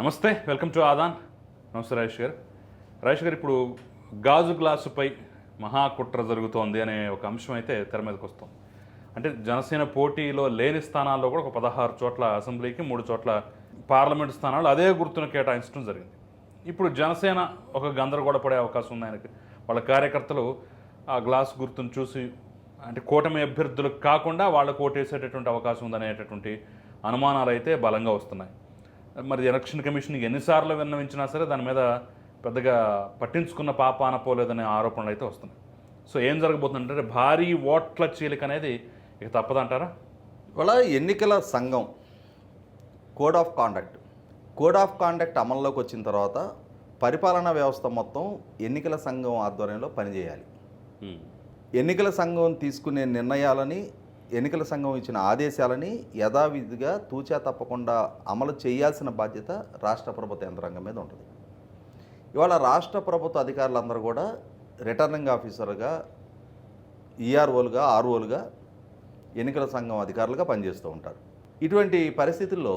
నమస్తే welcome to Aadan. నమస్తే రాజేష్ గారు. రాజేష్ గారు ఇప్పుడు గాజు గ్లాసుపై మహాకుట్ర జరుగుతోంది అనే ఒక అంశం అయితే తెర మీదకి వస్తుంది. అంటే జనసేన పోటీలో లేని స్థానాల్లో కూడా ఒక పదహారు చోట్ల అసెంబ్లీకి మూడు చోట్ల పార్లమెంట్ స్థానాలు అదే గుర్తును కేటాయించడం జరిగింది. ఇప్పుడు జనసేన ఒక గందరగోళ పడే అవకాశం ఉంది ఆయనకి. వాళ్ళ కార్యకర్తలు ఆ గ్లాస్ గుర్తును చూసి అంటే కూటమి అభ్యర్థులకు కాకుండా వాళ్ళకు ఓటేసేటటువంటి అవకాశం ఉందనేటటువంటి అనుమానాలు అయితే బలంగా వస్తున్నాయి. మరి ఎలక్షన్ కమిషన్ ఎన్నిసార్లు విన్నవించినా సరే దాని మీద పెద్దగా పట్టించుకున్న పాపాన పోలేదనే ఆరోపణలు అయితే వస్తున్నాయి. సో ఏం జరగబోతుందంటే భారీ ఓట్ల చీలిక అనేది ఇక తప్పదంటారా ఇవాళ ఎన్నికల సంఘం code of conduct code of conduct అమల్లోకి వచ్చిన తర్వాత పరిపాలనా వ్యవస్థ మొత్తం ఎన్నికల సంఘం ఆధ్వర్యంలో పనిచేయాలి. ఎన్నికల సంఘం తీసుకునే నిర్ణయాలని ఎన్నికల సంఘం ఇచ్చిన ఆదేశాలని యథావిధిగా తూచా తప్పకుండా అమలు చేయాల్సిన బాధ్యత రాష్ట్ర ప్రభుత్వ యంత్రాంగం మీద ఉంటుంది. ఇవాళ రాష్ట్ర ప్రభుత్వ అధికారులందరూ కూడా రిటర్నింగ్ ఆఫీసర్గా ఈఆర్ఓలుగా ఆర్ఓలుగా ఎన్నికల సంఘం అధికారులుగా పనిచేస్తూ ఉంటారు. ఇటువంటి పరిస్థితుల్లో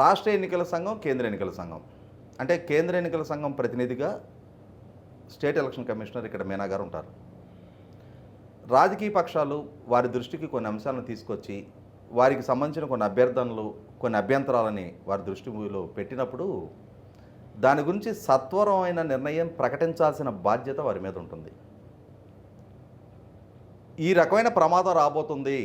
రాష్ట్ర ఎన్నికల సంఘం కేంద్ర ఎన్నికల సంఘం. అంటే కేంద్ర ఎన్నికల సంఘం ప్రతినిధిగా స్టేట్ ఎలక్షన్ కమిషనర్ ఇక్కడ మీనా గారు ఉంటారు. రాజకీయ పక్షాలు వారి దృష్టికి కొన్ని అంశాలను తీసుకొచ్చి వారికి సంబంధించిన కొన్ని అభ్యర్థనలు కొన్ని అభ్యంతరాలని వారి దృష్టిలో పెట్టినప్పుడు దాని గురించి సత్వరమైన నిర్ణయం ప్రకటించాల్సిన బాధ్యత వారి మీద ఉంటుంది. ఈ రకమైన ప్రమాదం రాబోతుంది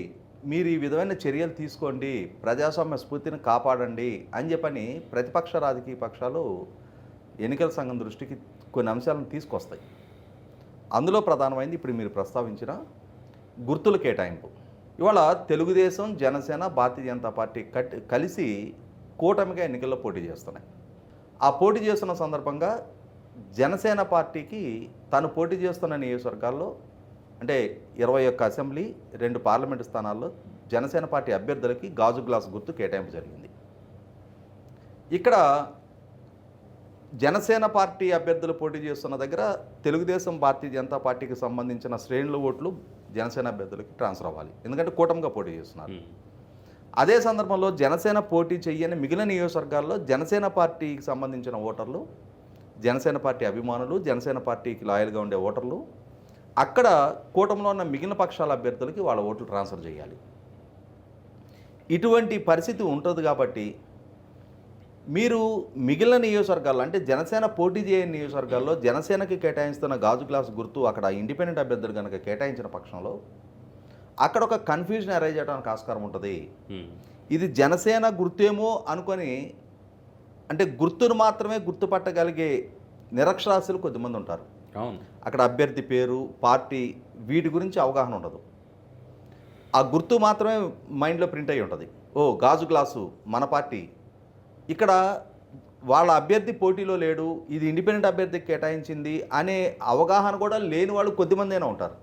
మీరు ఈ విధమైన చర్యలు తీసుకోండి ప్రజాస్వామ్య స్ఫూర్తిని కాపాడండి అని చెప్పని ప్రతిపక్ష రాజకీయ పక్షాలు ఎన్నికల సంఘం దృష్టికి కొన్ని అంశాలను తీసుకొస్తాయి. అందులో ప్రధానమైంది ఇప్పుడు మీరు ప్రస్తావించిన గుర్తుల కేటాయింపు. ఇవాళ తెలుగుదేశం జనసేన భారతీయ జనతా పార్టీ కట్ కలిసి కూటమిగా ఎన్నికల్లో పోటీ చేస్తున్నాయి. ఆ పోటీ చేస్తున్న సందర్భంగా జనసేన పార్టీకి తను పోటీ చేస్తున్న నియోజకవర్గాల్లో అంటే ఇరవై ఒక్క అసెంబ్లీ రెండు పార్లమెంటు స్థానాల్లో జనసేన పార్టీ అభ్యర్థులకి గాజు గ్లాస్ గుర్తు కేటాయింపు జరిగింది. ఇక్కడ జనసేన పార్టీ అభ్యర్థులు పోటీ చేస్తున్న దగ్గర తెలుగుదేశం భారతీయ జనతా పార్టీకి సంబంధించిన శ్రేణుల ఓట్లు జనసేన అభ్యర్థులకి ట్రాన్స్ఫర్ అవ్వాలి. ఎందుకంటే కూటమిగా పోటీ చేస్తున్నారు. అదే సందర్భంలో జనసేన పోటీ చెయ్యని మిగిలిన నియోజకవర్గాల్లో జనసేన పార్టీకి సంబంధించిన ఓటర్లు జనసేన పార్టీ అభిమానులు జనసేన పార్టీకి లాయల్గా ఉండే ఓటర్లు అక్కడ కూటమిలో ఉన్న మిగిలిన పక్షాల అభ్యర్థులకి వాళ్ళ ఓట్లు ట్రాన్స్ఫర్ చేయాలి. ఇటువంటి పరిస్థితి ఉంటుంది కాబట్టి మీరు మిగిలిన నియోజకవర్గాల్లో అంటే జనసేన పోటీ చేయని నియోజకవర్గాల్లో జనసేనకి కేటాయిస్తున్న గాజు గ్లాస్ గుర్తు అక్కడ ఇండిపెండెంట్ అభ్యర్థులు కనుక కేటాయించిన పక్షంలో అక్కడ ఒక కన్ఫ్యూజన్ అరైజ్ చేయడానికి ఆస్కారం ఉంటుంది. ఇది జనసేన గుర్తేమో అనుకొని అంటే గుర్తును మాత్రమే గుర్తుపట్టగలిగే నిరక్షరాస్యులు కొద్దిమంది ఉంటారు. అవును. అక్కడ అభ్యర్థి పేరు పార్టీ వీటి గురించి అవగాహన ఉండదు. ఆ గుర్తు మాత్రమే మైండ్లో ప్రింట్ అయి ఉంటుంది. ఓ గాజు గ్లాసు మన పార్టీ ఇక్కడ వాళ్ళ అభ్యర్థి పోటీలో లేడు ఇది ఇండిపెండెంట్ అభ్యర్థికి కేటాయించింది అనే అవగాహన కూడా లేని వాళ్ళు కొద్దిమందైనా ఉంటారు.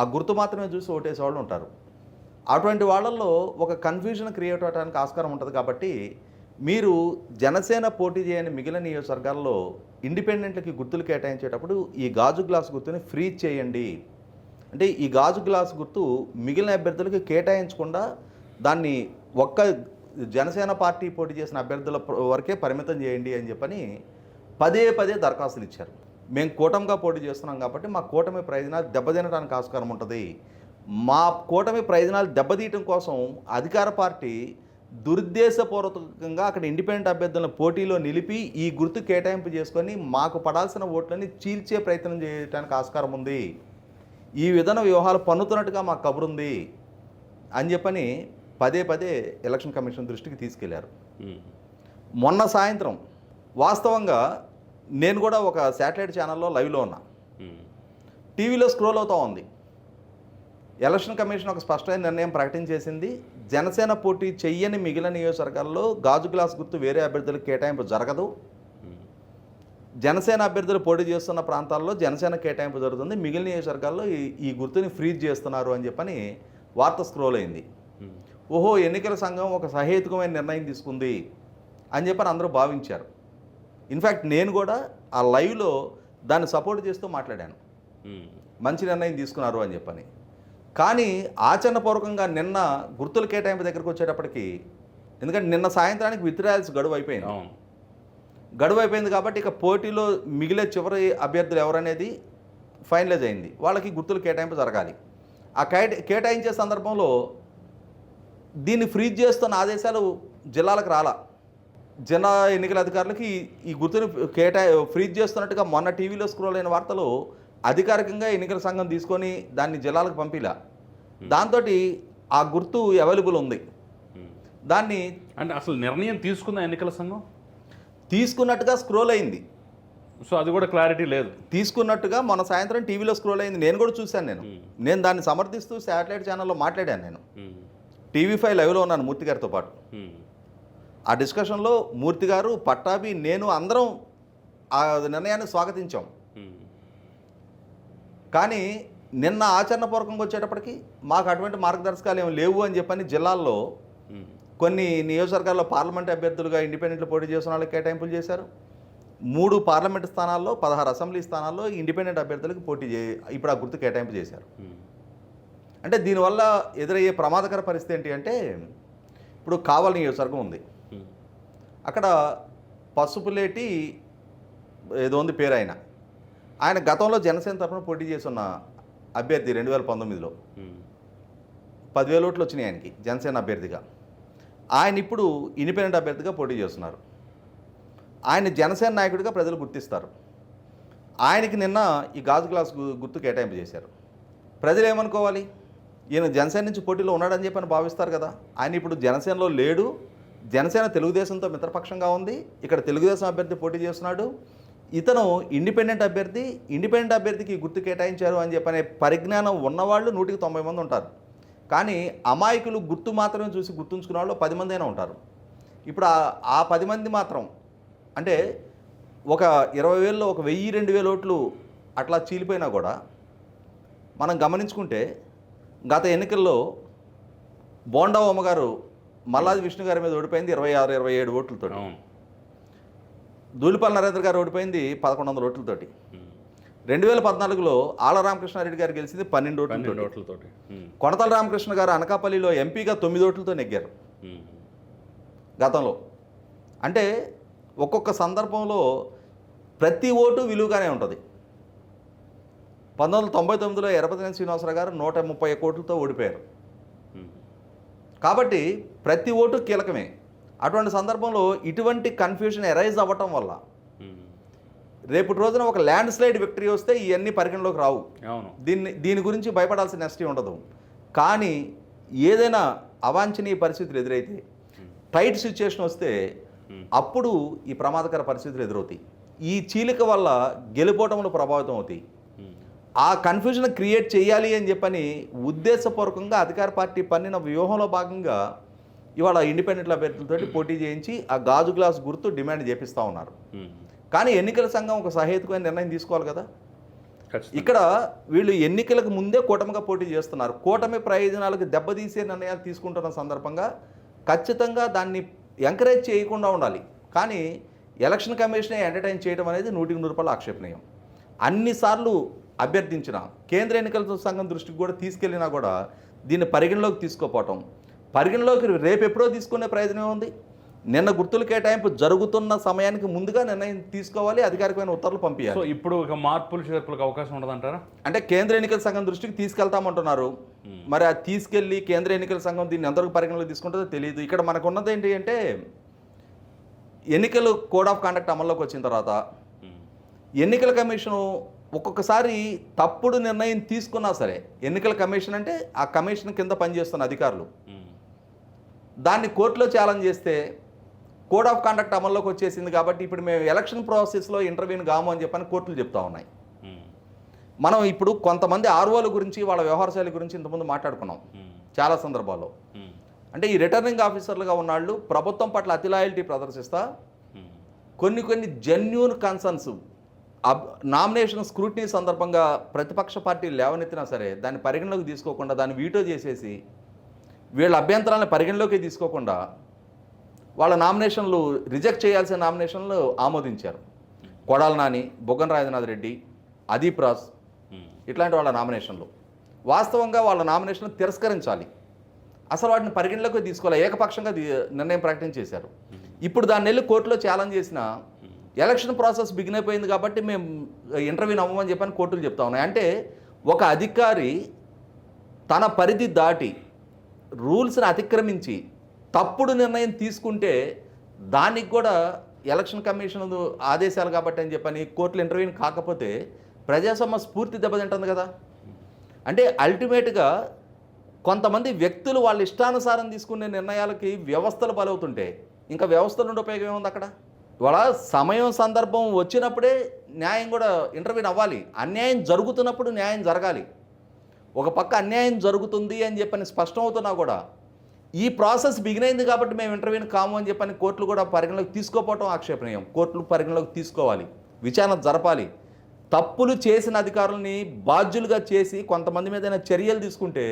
ఆ గుర్తు మాత్రమే చూసి ఓటేసే వాళ్ళు ఉంటారు. అటువంటి వాళ్ళల్లో ఒక కన్ఫ్యూజన్ క్రియేట్ అవడానికి ఆస్కారం ఉంటుంది కాబట్టి మీరు జనసేన పోటీ చేయని మిగిలిన నియోజకవర్గాల్లో ఇండిపెండెంట్లకి గుర్తులు కేటాయించేటప్పుడు ఈ గాజు గ్లాస్ గుర్తుని ఫ్రీ చేయండి. అంటే ఈ గాజు గ్లాస్ గుర్తు మిగిలిన అభ్యర్థులకి కేటాయించకుండా దాన్ని ఒక్క జనసేన పార్టీ పోటీ చేసిన అభ్యర్థుల వరకే పరిమితం చేయండి అని చెప్పని పదే పదే దరఖాస్తులు ఇచ్చారు. మేము కూటమిగా పోటీ చేస్తున్నాం కాబట్టి మా కూటమి ప్రయోజనాలు దెబ్బతినడానికి ఆస్కారం ఉంటుంది. మా కూటమి ప్రయోజనాలు దెబ్బతీయటం కోసం అధికార పార్టీ దురుద్దేశపూర్వకంగా అక్కడ ఇండిపెండెంట్ అభ్యర్థులను పోటీలో నిలిపి ఈ గుర్తు కేటాయింపు చేసుకొని మాకు పడాల్సిన ఓట్లని చీల్చే ప్రయత్నం చేయడానికి ఆస్కారం ఉంది. ఈ విధాన వ్యూహాలు పన్నుతున్నట్టుగా మాకు కబురుంది అని చెప్పని పదే పదే ఎలక్షన్ కమిషన్ దృష్టికి తీసుకెళ్ళారు. మొన్న సాయంత్రం వాస్తవంగా నేను కూడా ఒక శాటిలైట్ ఛానల్లో లైవ్లో ఉన్నా. టీవీలో స్క్రోల్ అవుతూ ఉంది. ఎలక్షన్ కమిషన్ ఒక స్పష్టమైన నిర్ణయం ప్రకటించేసింది. జనసేన పోటీ చెయ్యని మిగిలిన నియోజకవర్గాల్లో గాజు గ్లాస్ గుర్తు వేరే అభ్యర్థులకు కేటాయింపు జరగదు. జనసేన అభ్యర్థులు పోటీ చేస్తున్న ప్రాంతాల్లో జనసేన కేటాయింపు జరుగుతుంది. మిగిలిన నియోజకవర్గాల్లో ఈ ఈ గుర్తుని ఫ్రీజ్ చేస్తున్నారు అని చెప్పని వార్త స్క్రోల్ అయింది. ఓహో ఎన్నికల సంఘం ఒక సహేతుకమైన నిర్ణయం తీసుకుంది అని చెప్పని అందరూ భావించారు. ఇన్ఫ్యాక్ట్ నేను కూడా ఆ లైవ్లో దాన్ని సపోర్ట్ చేస్తూ మాట్లాడాను. మంచి నిర్ణయం తీసుకున్నారు అని చెప్పని. కానీ ఆచరణపూర్వకంగా నిన్న గుర్తుల కేటాయింపు దగ్గరకు వచ్చేటప్పటికి ఎందుకంటే నిన్న సాయంత్రానికి విత్డ్రాయల్స్ గడువు అయిపోయింది గడువు అయిపోయింది కాబట్టి ఇక పోటీలో మిగిలే చివరి అభ్యర్థులు ఎవరనేది ఫైనలైజ్ అయింది. వాళ్ళకి గుర్తులు కేటాయింపు జరగాలి. ఆ కేటా కేటాయించే సందర్భంలో దీన్ని ఫ్రీజ్ చేస్తున్న ఆదేశాలు జిల్లాలకు రాలా. జిల్లా ఎన్నికల అధికారులకి ఈ- గుర్తుని కేటా ఫ్రీజ్ చేస్తున్నట్టుగా మొన్న టీవీలో స్క్రోల్ అయిన వార్తలు అధికారికంగా ఎన్నికల సంఘం తీసుకొని దాన్ని జిల్లాలకు పంపిలా. దాంతో ఆ గుర్తు అవైలబుల్ ఉంది. దాన్ని అంటే అసలు నిర్ణయం తీసుకుందా ఎన్నికల సంఘం? తీసుకున్నట్టుగా స్క్రోల్ అయింది. సో అది కూడా క్లారిటీ లేదు. తీసుకున్నట్టుగా మన సాయంత్రం టీవీలో స్క్రోల్ అయింది. నేను కూడా చూశాను నేను. నేను దాన్ని సమర్థిస్తూ శాటిలైట్ ఛానల్లో మాట్లాడాను నేను. టీవీ ఫైవ్ లైవ్లో ఉన్నాను మూర్తి గారితో పాటు. ఆ డిస్కషన్లో మూర్తి గారు పట్టాభి నేను అందరం ఆ నిర్ణయాన్ని స్వాగతించాం. కానీ నిన్న ఆచరణపూర్వకంగా వచ్చేటప్పటికి మాకు అటువంటి మార్గదర్శకాలు ఏమి లేవు అని చెప్పని జిల్లాల్లో. కొన్ని నియోజకవర్గాల్లో పార్లమెంట్ అభ్యర్థులుగా ఇండిపెండెంట్లు పోటీ చేసిన వాళ్ళకి కేటాయింపులు చేశారు మూడు పార్లమెంట్ స్థానాల్లో పదహారు అసెంబ్లీ స్థానాల్లో ఇండిపెండెంట్ అభ్యర్థులకు పోటీ చే ఇప్పుడు ఆ గుర్తు కేటాయింపు చేశారు. అంటే దీనివల్ల ఎదురయ్యే ప్రమాదకర పరిస్థితి ఏంటి అంటే ఇప్పుడు కావలి నియోజకవర్గం ఉంది. అక్కడ పసుపులేటి ఏదో ఉంది పేరు ఆయన ఆయన గతంలో జనసేన తరఫున పోటీ చేస్తున్న అభ్యర్థి రెండు వేల పంతొమ్మిదిలో. పదివేల ఓట్లు వచ్చినాయి ఆయనకి జనసేన అభ్యర్థిగా. ఆయన ఇప్పుడు ఇండిపెండెంట్ అభ్యర్థిగా పోటీ చేస్తున్నారు. ఆయన జనసేన నాయకుడిగా ప్రజలు గుర్తిస్తారు. ఆయనకి నిన్న ఈ గాజు గ్లాస్ గుర్తు కేటాయింపు చేశారు. ప్రజలు ఏమనుకోవాలి? ఈయన జనసేన నుంచి పోటీలో ఉన్నాడని చెప్పని భావిస్తారు కదా. ఆయన ఇప్పుడు జనసేనలో లేడు. జనసేన తెలుగుదేశంతో మిత్రపక్షంగా ఉంది. ఇక్కడ తెలుగుదేశం అభ్యర్థి పోటీ చేస్తున్నాడు. ఇతను ఇండిపెండెంట్ అభ్యర్థి ఇండిపెండెంట్ అభ్యర్థికి గుర్తు కేటాయించారు అని చెప్పనే పరిజ్ఞానం ఉన్నవాళ్ళు నూటికి తొంభై మంది ఉంటారు. కానీ అమాయకులు గుర్తు మాత్రమే చూసి గుర్తుంచుకున్న వాళ్ళు పది మంది అయినా ఉంటారు. ఇప్పుడు ఆ ఆ పది మంది మాత్రం అంటే ఒక ఇరవై వేలలో ఒక వెయ్యి రెండు వేల ఓట్లు అట్లా చీలిపోయినా కూడా మనం గమనించుకుంటే గత ఎన్నికల్లో బోండా ఉమ్మ గారు మల్లాది విష్ణు గారి మీద ఓడిపోయింది ఇరవై ఆరు ఇరవై ఏడు ఓట్లతో అవును. దూలిపల్లి నరేంద్ర గారు ఓడిపోయింది పదకొండు వందల ఓట్లతోటి. రెండు వేల పద్నాలుగులో ఆల రామకృష్ణారెడ్డి గారు గెలిచింది పన్నెండు ఓట్లతో. కొనతల రామకృష్ణ గారు అనకాపల్లిలో ఎంపీగా తొమ్మిది ఓట్లతో నెగ్గారు. గతంలో. అంటే ఒక్కొక్క సందర్భంలో ప్రతి ఓటు విలువగానే ఉంటుంది. పంతొమ్మిది వందల తొంభై తొమ్మిదిలో ఎరపతినేని శ్రీనివాసరావు గారు నూట ముప్పై కోట్లతో ఓడిపోయారు. కాబట్టి ప్రతి ఓటు కీలకమే అటువంటి సందర్భంలో ఇటువంటి కన్ఫ్యూజన్ ఎరైజ్ అవ్వటం వల్ల. రేపటి రోజున ఒక ల్యాండ్ స్లైడ్ విక్టరీ వస్తే ఇవన్నీ పరిగణలోకి రావు అవును దీన్ని దీని గురించి భయపడాల్సిన నెస్టీ ఉండదు కానీ ఏదైనా అవాంఛనీయ పరిస్థితులు ఎదురైతే టైట్ సిచ్యుయేషన్ వస్తే. అప్పుడు ఈ ప్రమాదకర పరిస్థితులు ఎదురవుతాయి ఈ చీలిక వల్ల గెలుపోవటంలో ప్రభావితం అవుతాయి. ఆ కన్ఫ్యూజన్ క్రియేట్ చేయాలి అని చెప్పని ఉద్దేశపూర్వకంగా అధికార పార్టీ పన్నిన వ్యూహంలో భాగంగా ఇవాళ ఇండిపెండెంట్ అభ్యర్థులతో పోటీ చేయించి ఆ గాజు గ్లాస్ గుర్తు డిమాండ్ చేపిస్తూ ఉన్నారు. కానీ ఎన్నికల సంఘం ఒక సహేతుకమైన నిర్ణయం తీసుకోవాలి కదా? ఇక్కడ వీళ్ళు ఎన్నికలకు ముందే కూటమిగా పోటీ చేస్తున్నారు. కూటమి ప్రయోజనాలకు దెబ్బతీసే నిర్ణయాలు తీసుకుంటున్న సందర్భంగా ఖచ్చితంగా దాన్ని ఎంకరేజ్ చేయకుండా ఉండాలి. కానీ ఎలక్షన్ కమిషనే ఎంటర్టైన్ చేయడం అనేది నూటికి నూరు రూపాయలు ఆక్షేపణీయం. అన్నిసార్లు అభ్యర్థించిన కేంద్ర ఎన్నికల సంఘం దృష్టికి కూడా తీసుకెళ్ళినా కూడా దీన్ని పరిగణలోకి తీసుకోపోవటం పరిగణలోకి రేపు ఎప్పుడో తీసుకునే ప్రయోజనం ఉంది నిన్న గుర్తుల కేటాయింపు జరుగుతున్న సమయానికి ముందుగా నిర్ణయం తీసుకోవాలి అధికారికమైన ఉత్తర్వులు పంపించాలి సో ఇప్పుడు ఇక మార్పులు చేర్పులకు అవకాశం ఉండదంటారా అంటే కేంద్ర ఎన్నికల సంఘం దృష్టికి తీసుకెళ్తామంటున్నారు. మరి అది తీసుకెళ్ళి కేంద్ర ఎన్నికల సంఘం దీన్ని ఎంతవరకు పరిగణలోకి తీసుకుంటుందో తెలియదు ఇక్కడ మనకు ఉన్నది ఏంటి అంటే ఎన్నికలు కోడ్ ఆఫ్ కండక్ట్ అమల్లోకి వచ్చిన తర్వాత. ఎన్నికల కమిషను ఒక్కొక్కసారి తప్పుడు నిర్ణయం తీసుకున్నా సరే ఎన్నికల కమిషన్ అంటే ఆ కమిషన్ కింద పనిచేస్తున్న అధికారులు. దాన్ని కోర్టులో ఛాలెంజ్ చేస్తే కోడ్ ఆఫ్ కండక్ట్ అమల్లోకి వచ్చేసింది కాబట్టి ఇప్పుడు మేము ఎలక్షన్ ప్రాసెస్లో ఇంటర్వ్యూని కాము అని చెప్పని కోర్టులు చెప్తా ఉన్నాయి. మనం ఇప్పుడు కొంతమంది ఆర్ఓల గురించి వాళ్ళ వ్యవహార శైలి గురించి ఇంతకుముందు మాట్లాడుకున్నాం చాలా సందర్భాల్లో. అంటే ఈ రిటర్నింగ్ ఆఫీసర్లుగా ఉన్నాళ్ళు ప్రభుత్వం పట్ల అతి లాయల్టీ ప్రదర్శిస్తా కొన్ని కొన్ని జెన్యున్ కన్సర్న్స్ నామినేషన్ స్క్రూటినీ సందర్భంగా ప్రతిపక్ష పార్టీలు లేవనెత్తినా సరే దాన్ని పరిగణలోకి తీసుకోకుండా దాన్ని వీటో చేసేసి వీళ్ళ అభ్యంతరాలను పరిగణలోకి తీసుకోకుండా వాళ్ళ నామినేషన్లు రిజెక్ట్ చేయాల్సిన నామినేషన్లు ఆమోదించారు. కొడాల నాని బొగ్గన రాజనాథ్ రెడ్డి అదీప్ రాజ్. ఇట్లాంటి వాళ్ళ నామినేషన్లు. వాస్తవంగా వాళ్ళ నామినేషన్ తిరస్కరించాలి. అసలు వాటిని పరిగణలోకి తీసుకోవాలి. ఏకపక్షంగా నిర్ణయం ప్రకటన చేశారు ఇప్పుడు దాన్ని వెళ్ళి కోర్టులో ఛాలెంజ్ చేసిన ఎలక్షన్ ప్రాసెస్ బిగిన్ అయిపోయింది కాబట్టి మేము ఇంటర్వ్యూ నవ్వమని చెప్పని కోర్టులు చెప్తా ఉన్నాయి. అంటే ఒక అధికారి తన పరిధి దాటి రూల్స్ని అతిక్రమించి తప్పుడు నిర్ణయం తీసుకుంటే దానికి కూడా ఎలక్షన్ కమిషన్ ఆదేశాలు కాబట్టి అని చెప్పని కోర్టులు ఇంటర్వ్యూని కాకపోతే ప్రజాస్వామ్య స్ఫూర్తి దెబ్బతింటుంది కదా. అంటే అల్టిమేట్గా కొంతమంది వ్యక్తులు వాళ్ళ ఇష్టానుసారం తీసుకునే నిర్ణయాలకి వ్యవస్థలు బలవుతుంటే ఇంకా వ్యవస్థలు ఉండే ఉపయోగం ఏముంది అక్కడ? ఇవాళ సమయం సందర్భం వచ్చినప్పుడే న్యాయం కూడా ఇంటర్వ్యూని అవ్వాలి. అన్యాయం జరుగుతున్నప్పుడు న్యాయం జరగాలి. ఒక పక్క అన్యాయం జరుగుతుంది అని చెప్పని స్పష్టం అవుతున్నా కూడా ఈ ప్రాసెస్ బిగిన్ అయింది కాబట్టి మేము ఇంటర్వ్యూని కాము అని చెప్పని కోర్టులు కూడా పరిగణలోకి తీసుకోపోవటం ఆక్షేపణీయం. కోర్టులు పరిగణలోకి తీసుకోవాలి. విచారణ జరపాలి. తప్పులు చేసిన అధికారులని బాధ్యులుగా చేసి కొంతమంది మీద చర్యలు తీసుకుంటే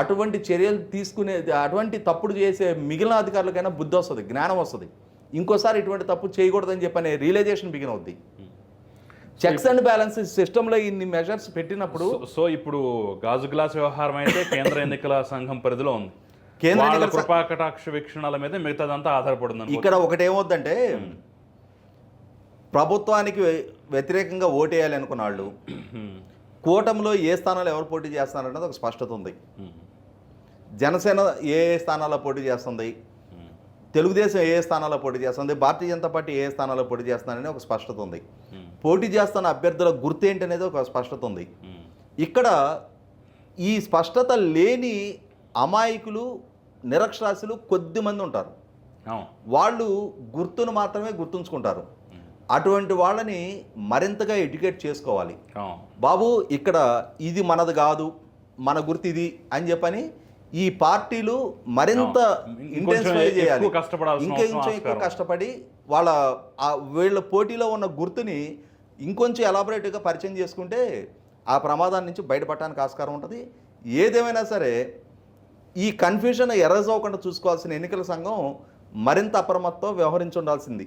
అటువంటి చర్యలు తీసుకునే అటువంటి తప్పుడు చేసే మిగిలిన అధికారులకైనా బుద్ధి వస్తుంది జ్ఞానం వస్తుంది. ఇంకోసారి ఇటువంటి తప్పు చేయకూడదని చెప్పనే రియలైజేషన్ బిగిన్ అవుద్ది చెక్స్ అండ్ బ్యాలెన్సెస్ సిస్టంలో ఇన్ని మెజర్స్ పెట్టినప్పుడు సో- ఇప్పుడు గాజు గ్లాస్ వ్యవహారం అయితే కేంద్ర ఎన్నికల సంఘం పరిధిలో ఉంది కేంద్ర వాళ్ళ ఎన్నికల సం- కృపా కటాక్ష వీక్షణాల మీద మిగతాదంతా ఆధారపడింది అనుకో. ఇక్కడ ఒకటేమవుద్దంటే ప్రభుత్వానికి వ్య- వ్యతిరేకంగా ఓటేయాలి అనుకున్న వాళ్ళు. కూటమిలో ఏ స్థానాలు ఎవరు పోటీ చేస్తున్నారన్నది ఒక స్పష్టత ఉంది. జనసేన ఏ స్థానాల్లో పోటీ చేస్తుంది. తెలుగుదేశం ఏ స్థానాల్లో పోటీ చేస్తుంది? భారతీయ జనతా పార్టీ ఏ స్థానాల్లో పోటీ చేస్తున్నారని ఒక స్పష్టత ఉంది. హ్మ్. పోటీ చేస్తున్న అభ్యర్థుల గుర్తు ఏంటనేది ఒక స్పష్టత ఉంది. హ్మ్. ఇక్కడ ఈ స్పష్టత లేని అమాయకులు నిరక్షరాస్యులు కొద్ది మంది ఉంటారు. వాళ్ళు గుర్తును మాత్రమే గుర్తుంచుకుంటారు. అటువంటి వాళ్ళని మరింతగా ఎడ్యుకేట్ చేసుకోవాలి. బాబు ఇక్కడ ఇది మనది కాదు మన గుర్తు ఇది అని చెప్పని ఈ పార్టీలు మరింత ఇంటెన్సిఫై చేయాలి. ఇంకా ఇంకొంచెం ఎక్కువ. కష్టపడి వాళ్ళ వీళ్ళ పోటీలో ఉన్న గుర్తుని ఇంకొంచెం ఎలాబొరేట్గా పరిచయం చేసుకుంటే ఆ ప్రమాదాన్ని నుంచి బయటపడటానికి ఆస్కారం ఉంటుంది. ఏదేమైనా సరే ఈ కన్ఫ్యూజన్ ఎరేజ్ అవ్వకుండా చూసుకోవాల్సిన ఎన్నికల సంఘం మరింత అప్రమత్తం వ్యవహరించి ఉండాల్సింది.